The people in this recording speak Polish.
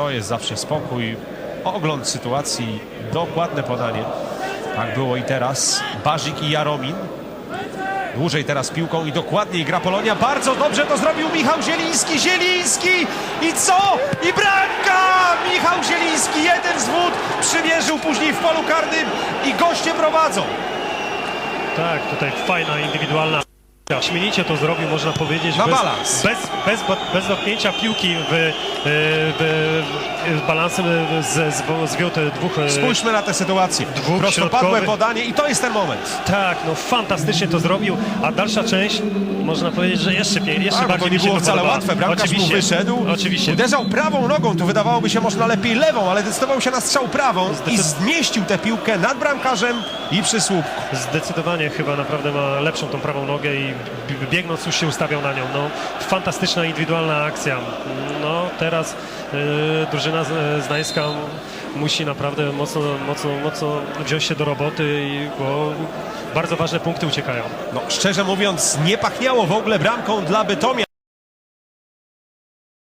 To jest zawsze spokój, ogląd sytuacji, dokładne podanie. Tak było i teraz. Barzik i Jaromin. Dłużej teraz piłką i dokładniej gra Polonia. Bardzo dobrze to zrobił Michał Zieliński. Zieliński i co? I bramka! Michał Zieliński, jeden zwód, przymierzył później w polu karnym i goście prowadzą. Tak, tutaj fajna, indywidualna. Śmienicie to zrobił, można powiedzieć. Na bez, balans. Bez, bez, bez dotknięcia piłki w, e, w, w balansem e, z, z, zwiódł dwóch. e, Spójrzmy na tę sytuację. Dwóch Prostopadłe podanie i to jest ten moment. Tak, no fantastycznie to zrobił, a dalsza część, można powiedzieć, że jeszcze, jeszcze Tak, bo bardziej to nie było wcale podobała. łatwe. Bramkarz mu Oczywiście, wyszedł, Oczywiście. uderzał prawą nogą, tu wydawałoby się można lepiej lewą, ale decydował się na strzał prawą i Zdecyd- zmieścił tę piłkę nad bramkarzem i przy słupku. Zdecydowanie chyba naprawdę ma lepszą tą prawą nogę i biegnąc już się ustawiał na nią. No, fantastyczna indywidualna akcja. No teraz e, drużyna z- znańska musi naprawdę mocno, mocno, mocno wziąć się do roboty, i, bo bardzo ważne punkty uciekają. No, szczerze mówiąc, nie pachniało w ogóle bramką dla Bytomia.